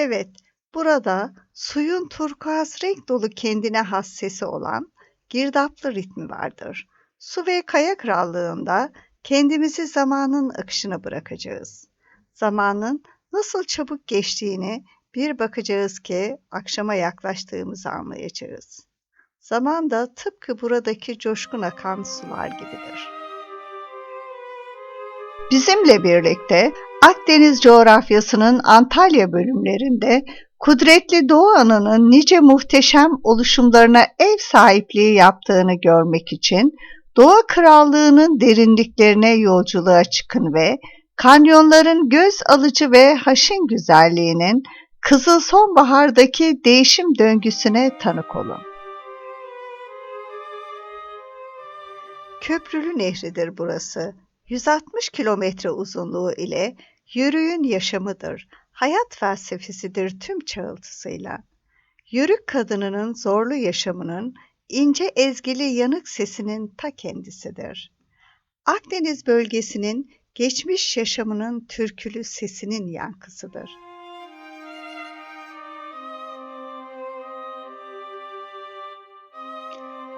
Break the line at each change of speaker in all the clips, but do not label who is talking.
Evet, burada suyun turkuaz renk dolu kendine has sesi olan girdaplı ritmi vardır. Su ve kaya krallığında kendimizi zamanın akışına bırakacağız. Zamanın nasıl çabuk geçtiğini bir bakacağız ki akşama yaklaştığımızı anlayacağız. Zaman da tıpkı buradaki coşkun akan sular gibidir. Bizimle birlikte Akdeniz coğrafyasının Antalya bölümlerinde kudretli Doğu Ana'nın nice muhteşem oluşumlarına ev sahipliği yaptığını görmek için Doğa Krallığı'nın derinliklerine yolculuğa çıkın ve kanyonların göz alıcı ve haşin güzelliğinin Kızıl Sonbahar'daki değişim döngüsüne tanık olun. Köprülü Nehri'dir burası. 160 kilometre uzunluğu ile yürüyün yaşamıdır, hayat felsefesidir tüm çağıltısıyla. Yörük kadınının zorlu yaşamının, ince ezgili yanık sesinin ta kendisidir. Akdeniz bölgesinin geçmiş yaşamının türkülü sesinin yankısıdır.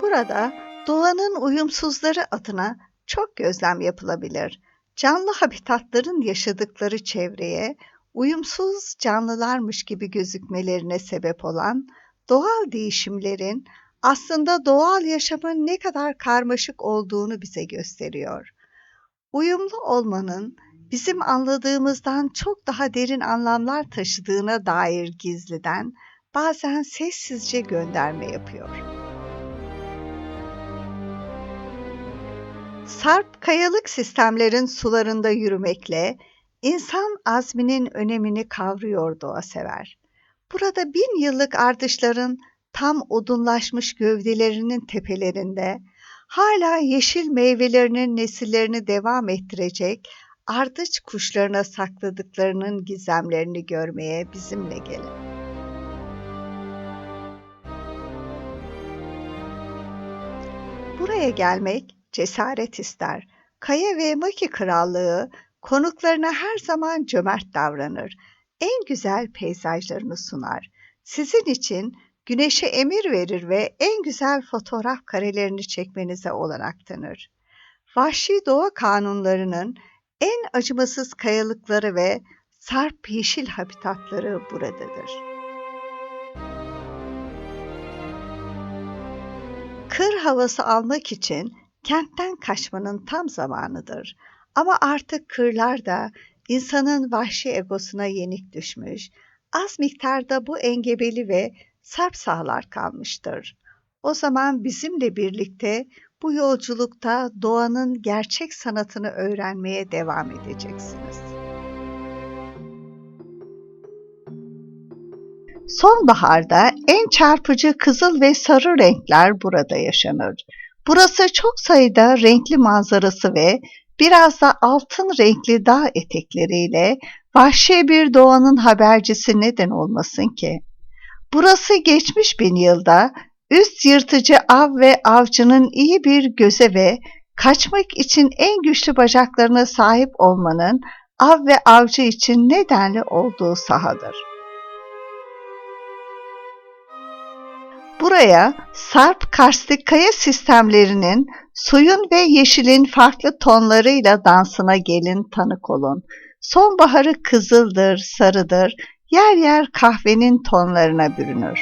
Burada doğanın uyumsuzları adına çok gözlem yapılabilir. Canlı habitatların yaşadıkları çevreye uyumsuz canlılarmış gibi gözükmelerine sebep olan doğal değişimlerin aslında doğal yaşamın ne kadar karmaşık olduğunu bize gösteriyor. Uyumlu olmanın bizim anladığımızdan çok daha derin anlamlar taşıdığına dair gizliden bazen sessizce gönderme yapıyor. Sarp kayalık sistemlerin sularında yürümekle insan azminin önemini kavruyor doğa sever. Burada bin yıllık ardışların tam odunlaşmış gövdelerinin tepelerinde hala yeşil meyvelerinin nesillerini devam ettirecek ardıç kuşlarına sakladıklarının gizemlerini görmeye bizimle gelin. Buraya gelmek cesaret ister. Kaya ve Maki Krallığı konuklarına her zaman cömert davranır. En güzel peyzajlarını sunar. Sizin için güneşe emir verir ve en güzel fotoğraf karelerini çekmenize olanak tanır. Vahşi doğa kanunlarının en acımasız kayalıkları ve sarp yeşil habitatları buradadır. Kır havası almak için kentten kaçmanın tam zamanıdır. Ama artık kırlar da insanın vahşi egosuna yenik düşmüş, az miktarda bu engebeli ve sarp sahalar kalmıştır. O zaman bizimle birlikte bu yolculukta doğanın gerçek sanatını öğrenmeye devam edeceksiniz. Sonbaharda en çarpıcı kızıl ve sarı renkler burada yaşanır. Burası çok sayıda renkli manzarası ve biraz da altın renkli dağ etekleriyle vahşi bir doğanın habercisi neden olmasın ki? Burası geçmiş bin yılda üst yırtıcı av ve avcının iyi bir göze ve kaçmak için en güçlü bacaklarına sahip olmanın av ve avcı için nedenli olduğu sahadır. Buraya sarp karstik kaya sistemlerinin suyun ve yeşilin farklı tonlarıyla dansına gelin tanık olun. Sonbaharı kızıldır, sarıdır, yer yer kahvenin tonlarına bürünür.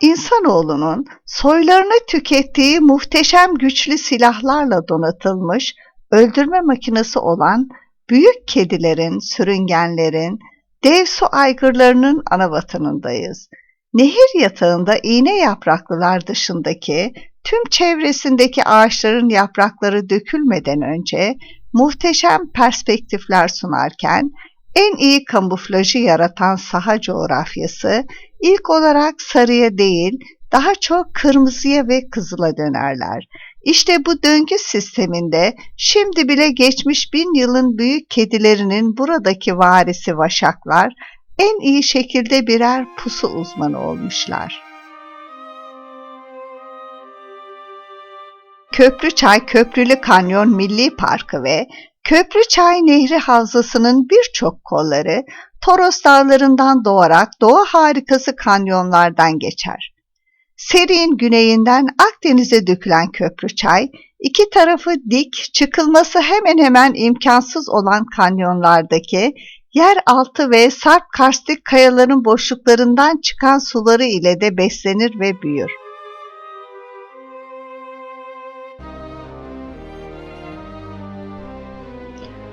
İnsanoğlunun soylarını tükettiği muhteşem güçlü silahlarla donatılmış öldürme makinesi olan büyük kedilerin, sürüngenlerin, Dev su aygırlarının ana vatanındayız. Nehir yatağında iğne yapraklılar dışındaki tüm çevresindeki ağaçların yaprakları dökülmeden önce muhteşem perspektifler sunarken en iyi kamuflajı yaratan saha coğrafyası ilk olarak sarıya değil daha çok kırmızıya ve kızıla dönerler. İşte bu döngü sisteminde şimdi bile geçmiş bin yılın büyük kedilerinin buradaki varisi vaşaklar en iyi şekilde birer pusu uzmanı olmuşlar. Köprü Çay Köprülü Kanyon Milli Parkı ve Köprüçay Nehri Havzası'nın birçok kolları Toros Dağları'ndan doğarak doğa harikası kanyonlardan geçer. Serik'in güneyinden Akdeniz'e dökülen Köprüçay, iki tarafı dik, çıkılması hemen hemen imkansız olan kanyonlardaki yeraltı ve sarp karstik kayaların boşluklarından çıkan suları ile de beslenir ve büyür.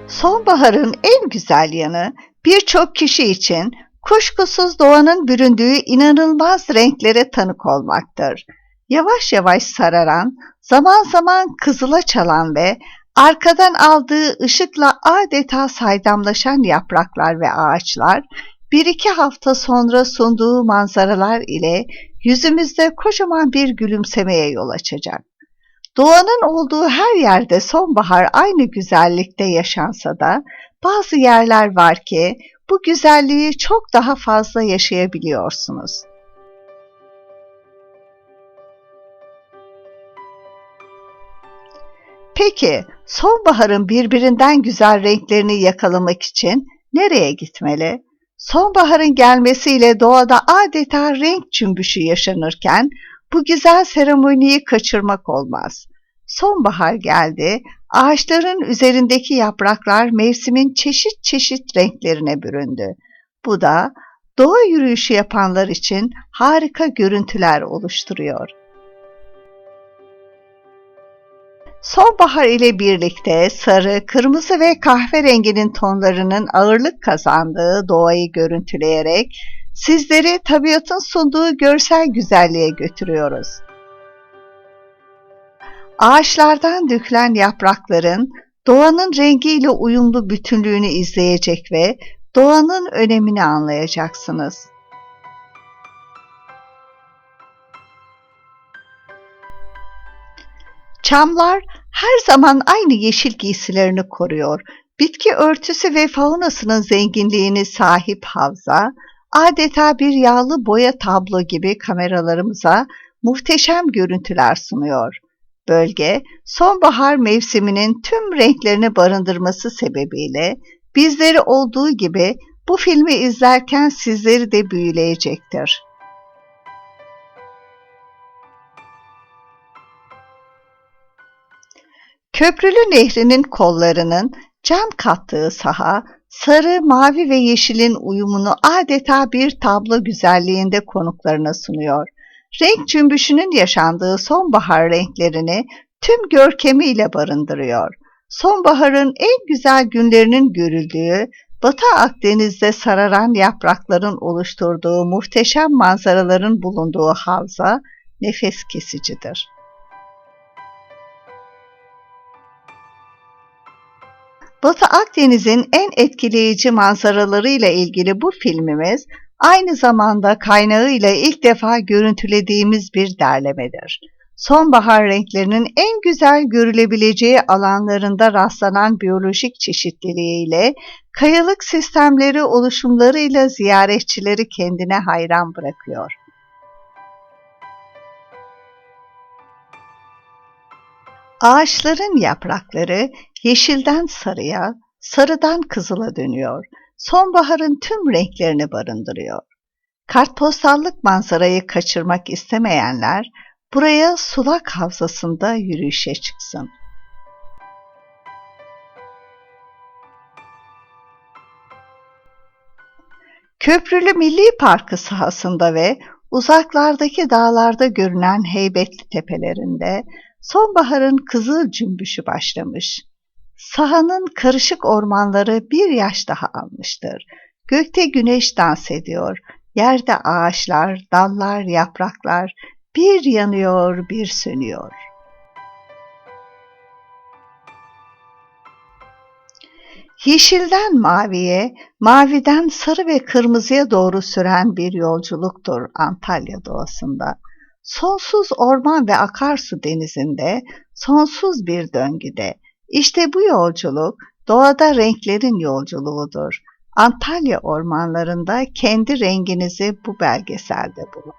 Sonbaharın en güzel yanı birçok kişi için kuşkusuz doğanın büründüğü inanılmaz renklere tanık olmaktır. Yavaş yavaş sararan, zaman zaman kızıla çalan ve arkadan aldığı ışıkla adeta saydamlaşan yapraklar ve ağaçlar, bir iki hafta sonra sunduğu manzaralar ile yüzümüzde kocaman bir gülümsemeye yol açacak. Doğanın olduğu her yerde sonbahar aynı güzellikte yaşansa da bazı yerler var ki bu güzelliği çok daha fazla yaşayabiliyorsunuz. Peki sonbaharın birbirinden güzel renklerini yakalamak için nereye gitmeli? Sonbaharın gelmesiyle doğada adeta renk cümbüşü yaşanırken bu güzel seremoniyi kaçırmak olmaz. Sonbahar geldi, ağaçların üzerindeki yapraklar mevsimin çeşit çeşit renklerine büründü. Bu da doğa yürüyüşü yapanlar için harika görüntüler oluşturuyor. Sonbahar ile birlikte sarı, kırmızı ve kahverenginin tonlarının ağırlık kazandığı doğayı görüntüleyerek sizleri tabiatın sunduğu görsel güzelliğe götürüyoruz. Ağaçlardan dökülen yaprakların doğanın rengiyle uyumlu bütünlüğünü izleyecek ve doğanın önemini anlayacaksınız. Çamlar her zaman aynı yeşil giysilerini koruyor. Bitki örtüsü ve faunasının zenginliğini sahip havza, adeta bir yağlı boya tablo gibi kameralarımıza muhteşem görüntüler sunuyor. Bölge, sonbahar mevsiminin tüm renklerini barındırması sebebiyle bizleri olduğu gibi bu filmi izlerken sizleri de büyüleyecektir. Köprülü Nehri'nin kollarının cam kattığı saha, sarı, mavi ve yeşilin uyumunu adeta bir tablo güzelliğinde konuklarına sunuyor. Renk cümbüşünün yaşandığı sonbahar renklerini tüm görkemiyle barındırıyor. Sonbaharın en güzel günlerinin görüldüğü, Batı Akdeniz'de sararan yaprakların oluşturduğu muhteşem manzaraların bulunduğu havza nefes kesicidir. Batı Akdeniz'in en etkileyici manzaralarıyla ilgili bu filmimiz aynı zamanda kaynağıyla ilk defa görüntülediğimiz bir derlemedir. Sonbahar renklerinin en güzel görülebileceği alanlarında rastlanan biyolojik çeşitliliğiyle, kayalık sistemleri oluşumlarıyla ziyaretçileri kendine hayran bırakıyor. Ağaçların yaprakları yeşilden sarıya, sarıdan kızıla dönüyor. Sonbaharın tüm renklerini barındırıyor. Kartpostallık manzarayı kaçırmak istemeyenler buraya sulak havzasında yürüyüşe çıksın. Köprülü Milli Parkı sahasında ve uzaklardaki dağlarda görünen heybetli tepelerinde sonbaharın kızıl cümbüşü başlamış. Sahanın karışık ormanları bir yaş daha almıştır. Gökte güneş dans ediyor. Yerde ağaçlar, dallar, yapraklar bir yanıyor, bir sönüyor. Yeşilden maviye, maviden sarı ve kırmızıya doğru süren bir yolculuktur Antalya doğasında. Sonsuz orman ve akarsu denizinde, sonsuz bir döngüde. İşte bu yolculuk doğada renklerin yolculuğudur. Antalya ormanlarında kendi renginizi bu belgeselde bulun.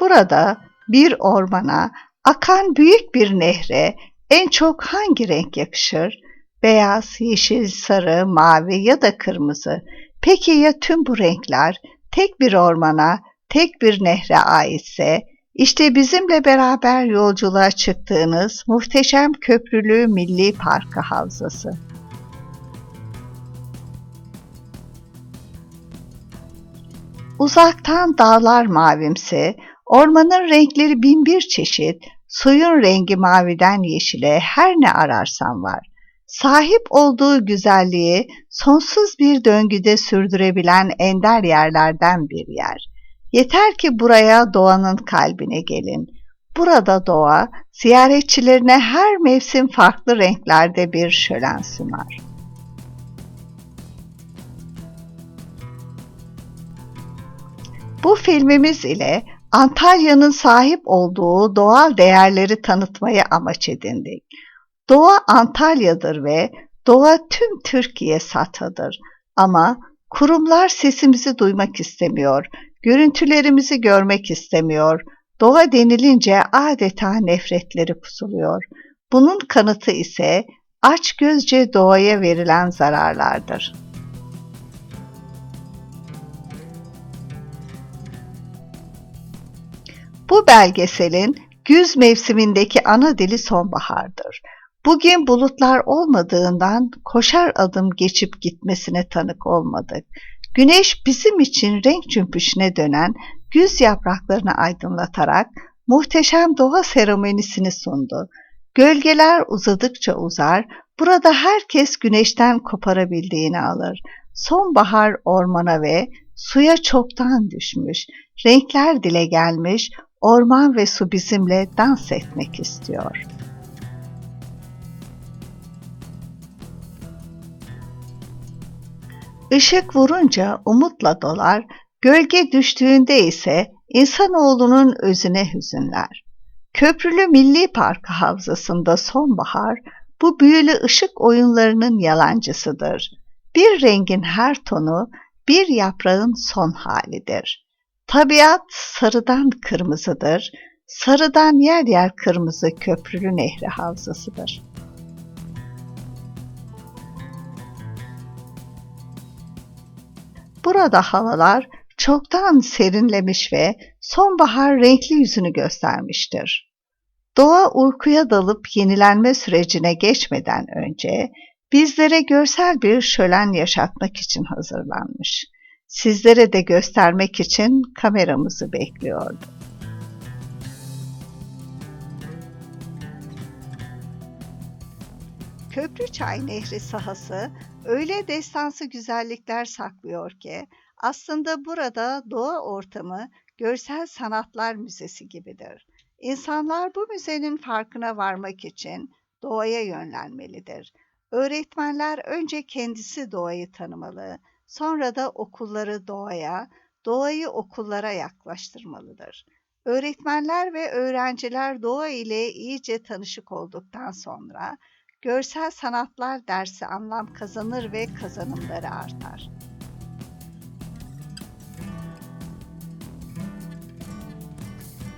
Burada bir ormana Akan büyük bir nehre en çok hangi renk yakışır? Beyaz, yeşil, sarı, mavi ya da kırmızı. Peki ya tüm bu renkler tek bir ormana, tek bir nehre aitse, işte bizimle beraber yolculuğa çıktığınız muhteşem köprülü Milli Parkı Havzası. Uzaktan dağlar mavimsi, ormanın renkleri bin bir çeşit, suyun rengi maviden yeşile her ne ararsan var. Sahip olduğu güzelliği sonsuz bir döngüde sürdürebilen ender yerlerden bir yer. Yeter ki buraya doğanın kalbine gelin. Burada doğa ziyaretçilerine her mevsim farklı renklerde bir şölen sunar. Bu filmimiz ile Antalya'nın sahip olduğu doğal değerleri tanıtmayı amaç edindik. Doğa Antalya'dır ve doğa tüm Türkiye SATA'dır. Ama kurumlar sesimizi duymak istemiyor, görüntülerimizi görmek istemiyor. Doğa denilince adeta nefretleri kusuluyor. Bunun kanıtı ise aç gözce doğaya verilen zararlardır. Bu belgeselin güz mevsimindeki ana dili sonbahardır. Bugün bulutlar olmadığından koşar adım geçip gitmesine tanık olmadık. Güneş bizim için renk cümbüşüne dönen güz yapraklarını aydınlatarak muhteşem doğa seremonisini sundu. Gölgeler uzadıkça uzar, burada herkes güneşten koparabildiğini alır. Sonbahar ormana ve suya çoktan düşmüş, renkler dile gelmiş, orman ve su bizimle dans etmek istiyor.'' Işık vurunca umutla dolar, gölge düştüğünde ise insanoğlunun özüne hüzünler. Köprülü Milli Parkı Havzası'nda sonbahar bu büyülü ışık oyunlarının yalancısıdır. Bir rengin her tonu bir yaprağın son halidir. Tabiat sarıdan kırmızıdır, sarıdan yer yer kırmızı köprülü nehri havzasıdır.'' Burada havalar çoktan serinlemiş ve sonbahar renkli yüzünü göstermiştir. Doğa uykuya dalıp yenilenme sürecine geçmeden önce bizlere görsel bir şölen yaşatmak için hazırlanmış. Sizlere de göstermek için kameramızı bekliyordu. Köprüçay Nehri sahası öyle destansı güzellikler saklıyor ki aslında burada doğa ortamı görsel sanatlar müzesi gibidir. İnsanlar bu müzenin farkına varmak için doğaya yönlenmelidir. Öğretmenler önce kendisi doğayı tanımalı, sonra da okulları doğaya, doğayı okullara yaklaştırmalıdır. Öğretmenler ve öğrenciler doğa ile iyice tanışık olduktan sonra görsel sanatlar dersi anlam kazanır ve kazanımları artar.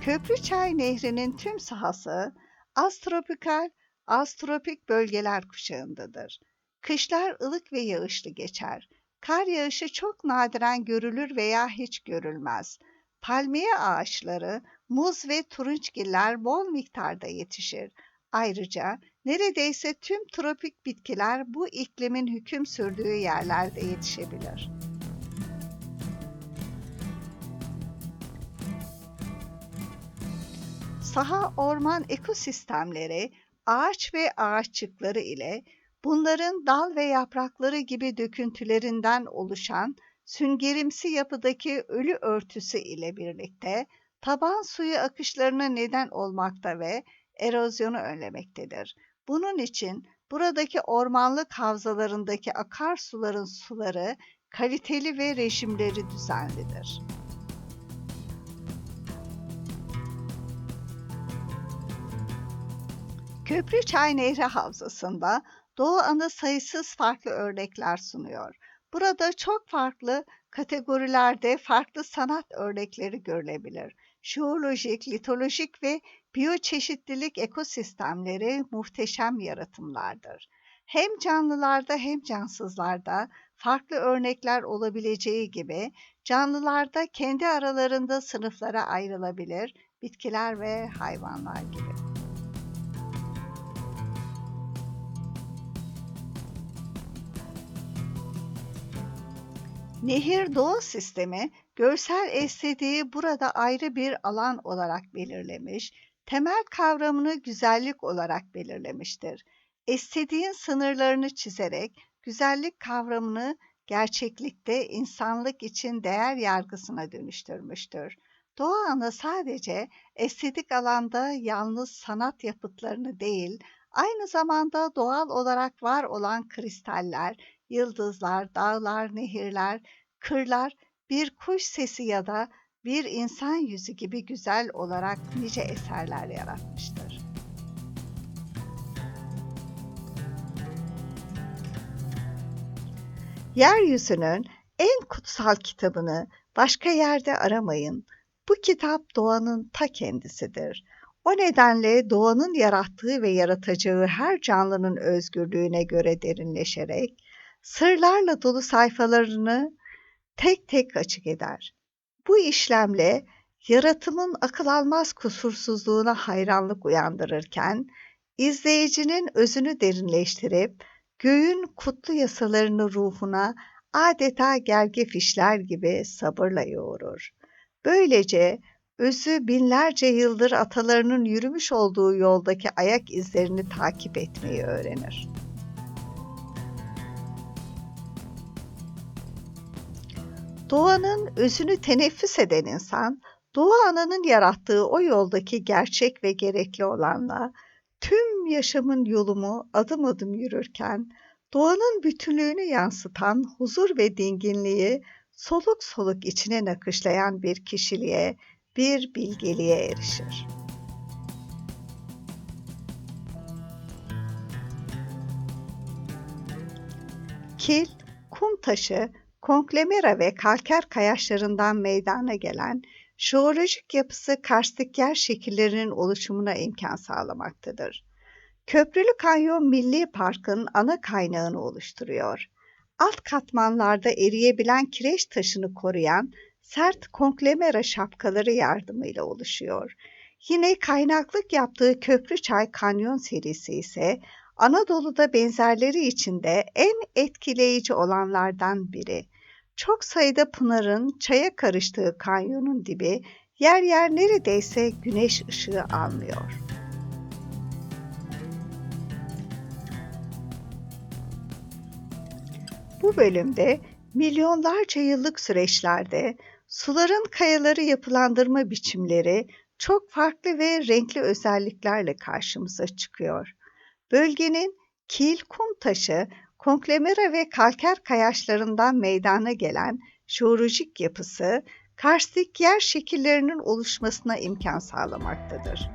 Köprüçay Nehri'nin tüm sahası astropikal, astropik bölgeler kuşağındadır. Kışlar ılık ve yağışlı geçer. Kar yağışı çok nadiren görülür veya hiç görülmez. Palmiye ağaçları, muz ve turunçgiller bol miktarda yetişir. Ayrıca neredeyse tüm tropik bitkiler bu iklimin hüküm sürdüğü yerlerde yetişebilir. Saha orman ekosistemleri ağaç ve ağaççıkları ile bunların dal ve yaprakları gibi döküntülerinden oluşan süngerimsi yapıdaki ölü örtüsü ile birlikte taban suyu akışlarına neden olmakta ve erozyonu önlemektedir. Bunun için buradaki ormanlık havzalarındaki akarsuların suları kaliteli ve rejimleri düzenlidir. Köprüçay Nehri Havzası'nda Doğu Ana sayısız farklı örnekler sunuyor. Burada çok farklı kategorilerde farklı sanat örnekleri görülebilir. Jeolojik, litolojik ve Biyoçeşitlilik ekosistemleri muhteşem yaratımlardır. Hem canlılarda hem cansızlarda farklı örnekler olabileceği gibi canlılarda kendi aralarında sınıflara ayrılabilir, bitkiler ve hayvanlar gibi. Nehir doğa sistemi görsel estetiği burada ayrı bir alan olarak belirlemiş, temel kavramını güzellik olarak belirlemiştir. Estetiğin sınırlarını çizerek güzellik kavramını gerçeklikte insanlık için değer yargısına dönüştürmüştür. Doğa ana sadece estetik alanda yalnız sanat yapıtlarını değil, aynı zamanda doğal olarak var olan kristaller, yıldızlar, dağlar, nehirler, kırlar, bir kuş sesi ya da bir insan yüzü gibi güzel olarak nice eserler yaratmıştır. Yeryüzünün en kutsal kitabını başka yerde aramayın. Bu kitap doğanın ta kendisidir. O nedenle doğanın yarattığı ve yaratacağı her canlının özgürlüğüne göre derinleşerek sırlarla dolu sayfalarını tek tek açık eder. Bu işlemle yaratımın akıl almaz kusursuzluğuna hayranlık uyandırırken izleyicinin özünü derinleştirip göğün kutlu yasalarını ruhuna adeta gerge fişler gibi sabırla yoğurur. Böylece özü binlerce yıldır atalarının yürümüş olduğu yoldaki ayak izlerini takip etmeyi öğrenir. Doğanın özünü teneffüs eden insan, Doğa Ana'nın yarattığı o yoldaki gerçek ve gerekli olanla tüm yaşamın yolumu adım adım yürürken doğanın bütünlüğünü yansıtan huzur ve dinginliği soluk soluk içine nakışlayan bir kişiliğe, bir bilgeliğe erişir. Kil, kum taşı, konklemera ve kalker kayaçlarından meydana gelen jeolojik yapısı karstik yer şekillerinin oluşumuna imkan sağlamaktadır. Köprülü Kanyon Milli Park'ın ana kaynağını oluşturuyor. Alt katmanlarda eriyebilen kireç taşını koruyan sert konklemera şapkaları yardımıyla oluşuyor. Yine kaynaklık yaptığı Köprüçay Kanyon serisi ise Anadolu'da benzerleri içinde en etkileyici olanlardan biri. Çok sayıda pınarın çaya karıştığı kanyonun dibi yer yer neredeyse güneş ışığı almıyor. Bu bölümde milyonlarca yıllık süreçlerde suların kayaları yapılandırma biçimleri çok farklı ve renkli özelliklerle karşımıza çıkıyor. Bölgenin kil kum taşı, konklemera ve kalker kayaçlarından meydana gelen jeolojik yapısı, karstik yer şekillerinin oluşmasına imkan sağlamaktadır.